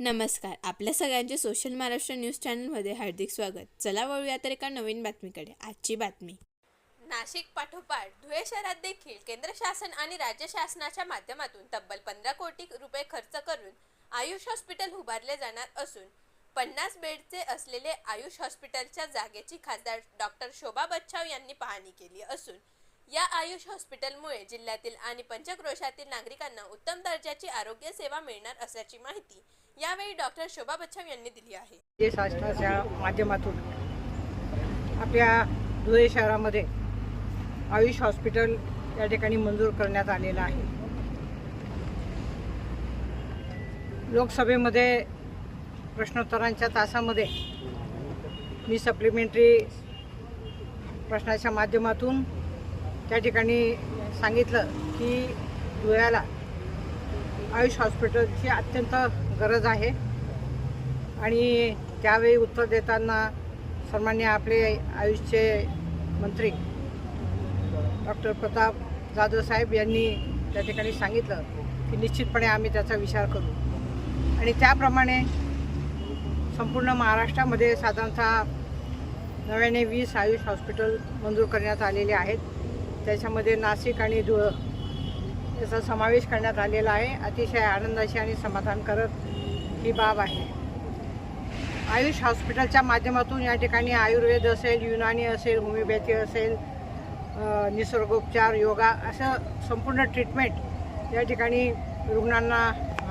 नमस्कार. आपल्या सगळ्यांचे सोशल महाराष्ट्र न्यूज चॅनलमध्ये हार्दिक स्वागत. चला वळूया तर एका नवीन बातमीकडे. आजची बातमी. नाशिक पाठोपाठ धुळे शहरात देखील केंद्र शासन आणि राज्य शासनाच्या माध्यमातून तब्बल पंधरा कोटी रुपये खर्च करून आयुष हॉस्पिटल उभारले जाणार असून पन्नास बेडचे असलेले आयुष हॉस्पिटलच्या जागेची खासदार डॉक्टर शोभा बच्छाव यांनी पाहणी केली असून या आयुष हॉस्पिटलमुळे जिल्ह्यातील आणि पंचक्रोशातील नागरिकांना उत्तम दर्जाची आरोग्य सेवा मिळणार असल्याची माहिती यावेळी डॉक्टर शोभा बच्छाव यांनी दिली आहे. शासनाच्या माध्यमातून आपल्या धुळे शहरामध्ये आयुष हॉस्पिटल या ठिकाणी मंजूर करण्यात आलेलं आहे. लोकसभेमध्ये प्रश्नोत्तरांच्या तासामध्ये मी सप्लिमेंटरी प्रश्नाच्या माध्यमातून त्या ठिकाणी सांगितलं की धुळ्याला आयुष हॉस्पिटलची अत्यंत गरज आहे. आणि त्यावेळी उत्तर देताना सन्मान्य आपले आयुषचे मंत्री डॉक्टर प्रताप जाधव साहेब यांनी त्या ठिकाणी सांगितलं की निश्चितपणे आम्ही त्याचा विचार करू. आणि त्याप्रमाणे संपूर्ण महाराष्ट्रामध्ये साधारणतः नव्याने वीस आयुष हॉस्पिटल मंजूर करण्यात आलेले आहेत. त्याच्यामध्ये नाशिक आणि धुळं याचा समावेश करण्यात आलेला आहे. अतिशय आनंदाची आणि समाधानकारक ही बाब आहे. आयुष हॉस्पिटलच्या माध्यमातून या ठिकाणी आयुर्वेद असेल युनानी असेल होमिओपॅथी असेल निसर्गोपचार योगा असं संपूर्ण ट्रीटमेंट या ठिकाणी रुग्णांना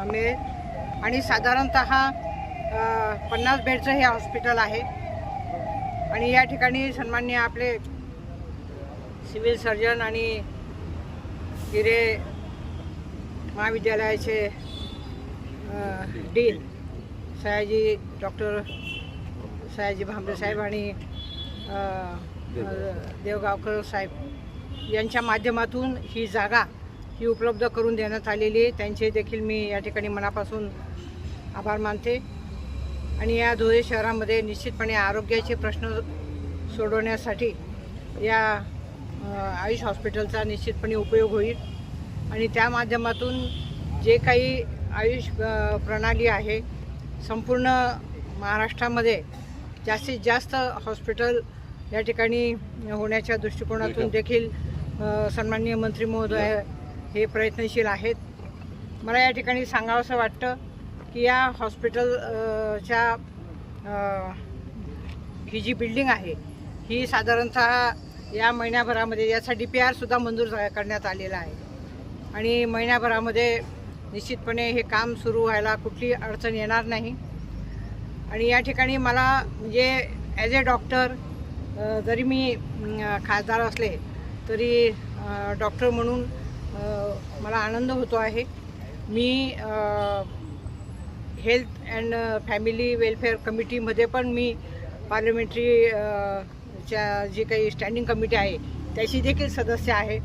मिळेल. आणि साधारणत पन्नास बेडचं हे हॉस्पिटल आहे. आणि या ठिकाणी सन्मान्य आपले सिव्हिल सर्जन आणि हिरे महाविद्यालयाचे डीन सयाजी डॉक्टर सयाजी भांबरे साहेब आणि देवगावकर साहेब यांच्या माध्यमातून ही जागा ही उपलब्ध करून देण्यात आलेली आहे. त्यांचे देखील मी या ठिकाणी मनापासून आभार मानते. आणि या धुळे शहरामध्ये निश्चितपणे आरोग्याचे प्रश्न सोडवण्यासाठी या आयुष हॉस्पिटलचा निश्चितपणे उपयोग होईल. आणि त्या माध्यमातून जे काही आयुष प्रणाली आहे संपूर्ण महाराष्ट्रामध्ये जास्तीत जास्त हॉस्पिटल या ठिकाणी होण्याच्या दृष्टिकोनातून देखील सन्माननीय मंत्री महोदय हे प्रयत्नशील आहेत. मला या ठिकाणी सांगावंसं वाटतं की या हॉस्पिटलच्या ही जी बिल्डिंग आहे ही साधारणतः या महिन्याभरामध्ये याचा डी पी आरसुद्धा मंजूर करण्यात आलेला आहे. आणि महिन्याभरामध्ये निश्चितपणे हे काम सुरू व्हायला कुठली अडचण येणार नाही. आणि या ठिकाणी मला म्हणजे ॲज ए डॉक्टर जरी मी खासदार असले तरी डॉक्टर म्हणून मला आनंद होतो आहे. मी हेल्थ अँड फॅमिली वेलफेअर कमिटीमध्ये पण मी पार्लमेंटरी च्या जी काही स्टँडिंग कमिटी आहे त्याची देखील सदस्य आहे.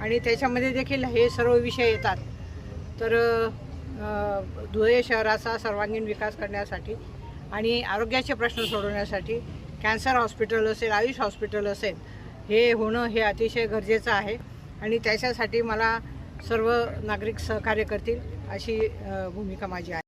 आणि त्याच्यामध्ये देखील हे सर्व विषय येतात. तर धुळे शहराचा सर्वांगीण विकास करण्यासाठी आणि आरोग्याचे प्रश्न सोडवण्यासाठी कॅन्सर हॉस्पिटल असेल आयुष हॉस्पिटल असेल हे होणं हे अतिशय गरजेचं आहे. आणि त्याच्यासाठी मला सर्व नागरिक सहकार्य करतील अशी भूमिका माझी आहे.